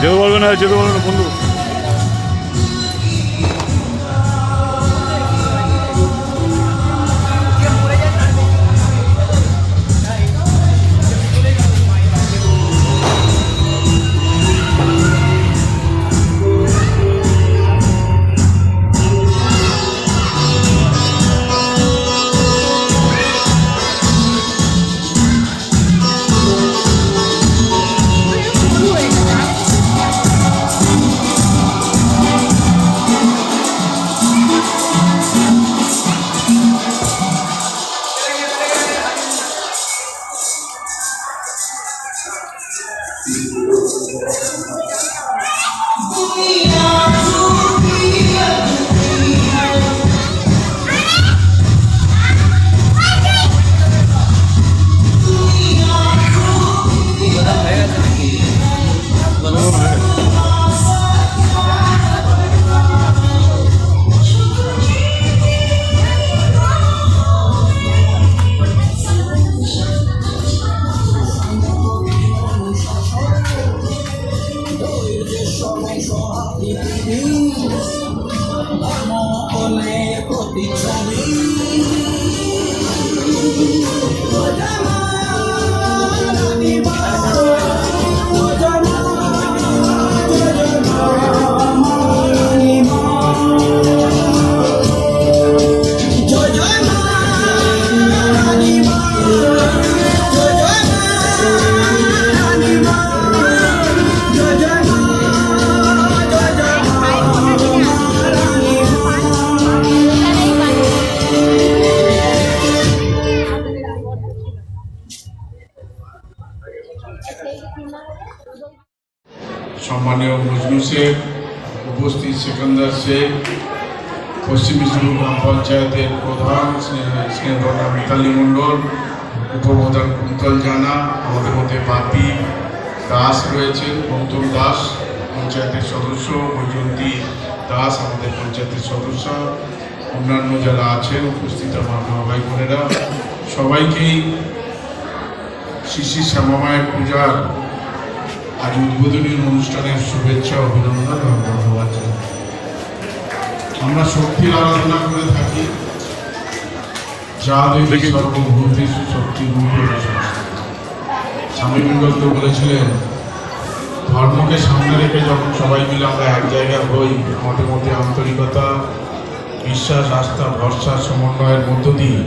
যেতে পারবে না যেতে পারবে না বন্ধু সম্মানীয় মজনু শেখ, উপস্থিত সেকেন্দার শেখ, পশ্চিম মেদিনীপুর গ্রাম পঞ্চায়েতের প্রধান স্নেহধনা মিতালি মণ্ডল, উপপ্রধান কুন্তল জানা, আমাদের মধ্যে বাপি দাস রয়েছেন গৌতম দাস, পঞ্চায়েতের সদস্য বৈজন্তী দাস, আমাদের পঞ্চায়েতের সদস্য, অন্যান্য যারা আছেন, উপস্থিত আমার মা ভাই বোনেরা, সবাইকেই শিশি শ্যামামায়ের পূজার আজ উদ্বোধনী অনুষ্ঠানের শুভেচ্ছা অভিনন্দন এবং ধন্যবাদ। জানাই। আমরা শক্তির আরাধনা করে থাকি। যা দেবী সর্বভূতেষু শক্তি স্বামী বিবেকানন্দ বলেছিলেন ধর্মকে সামনে রেখে যখন সবাই মিলে আমরা এক জায়গায় হই আমাদের মধ্যে আন্তরিকতা বিশ্বাস আস্থা ভরসা সমন্বয়ের মধ্য দিয়ে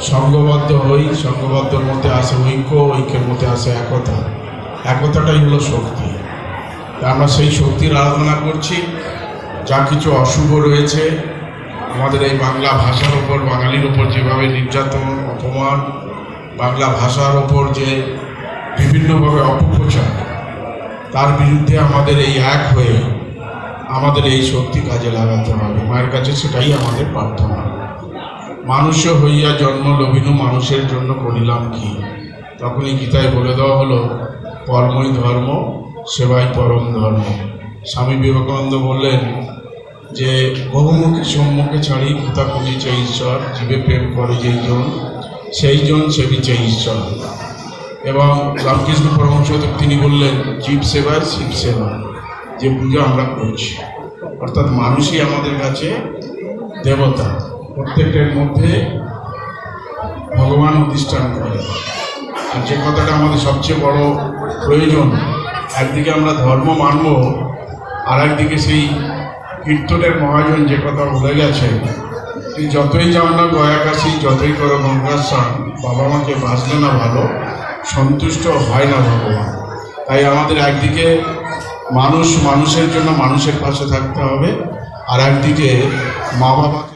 সংঘবদ্ধ হই সংঘবদ্ধর মধ্যে আসে ঐক্য ঐক্যের মধ্যে আসে একতা। একতাটাই হলো শক্তি। আমরা সেই শক্তির আরাধনা করছি। যা কিছু অশুভ রয়েছে, আমাদের এই বাংলা ভাষার ওপর বাঙালির ওপর যেভাবে নির্যাতন, অপমান, বাংলা ভাষার ওপর যে বিভিন্নভাবে অপপ্রচার, তার বিরুদ্ধে আমাদের এই এক হয়ে আমাদের এই শক্তি কাজে লাগাতে হবে। মায়ের কাছে সেটাই আমাদের প্রার্থনা। মানুষ হইয়া জন্ম লভিনু মানুষের জন্য করিলাম কি? তখনই গীতায় বলে দেওয়া হলো কর্মই ধর্ম, সেবাই পরম ধর্ম। স্বামী বিবেকানন্দ বললেন যে, বহুমুখী সম্মুখে ছাড়ি কোথা খুঁজিছে ঈশ্বর, জীবে প্রেম করে যেই জন, সেই জন সেবিছে ঈশ্বর। এবং রামকৃষ্ণ পরমহংসদেব তিনি বললেন, জীব সেবায় শিব সেবা, যে পূজা আমরা করছি। অর্থাৎ মানুষই আমাদের কাছে দেবতা। প্রত্যেকের মধ্যে ভগবান অধিষ্ঠান করে। আর যে কথাটা আমাদের সবচেয়ে বড় প্রয়োজন। একদিকে আমরা ধর্ম মানব আর একদিকে সেই কীর্তনের মহাজন যে কথা বলে গেছে তুই যতই যাও না গয়াকাশি, যতই করো গঙ্গার বাবা মাকে বাঁচলে না ভালো, সন্তুষ্ট হয় না ভগবান। তাই আমাদের একদিকে মানুষ মানুষের জন্য মানুষের পাশে থাকতে হবে আর একদিকে মা বাবাকে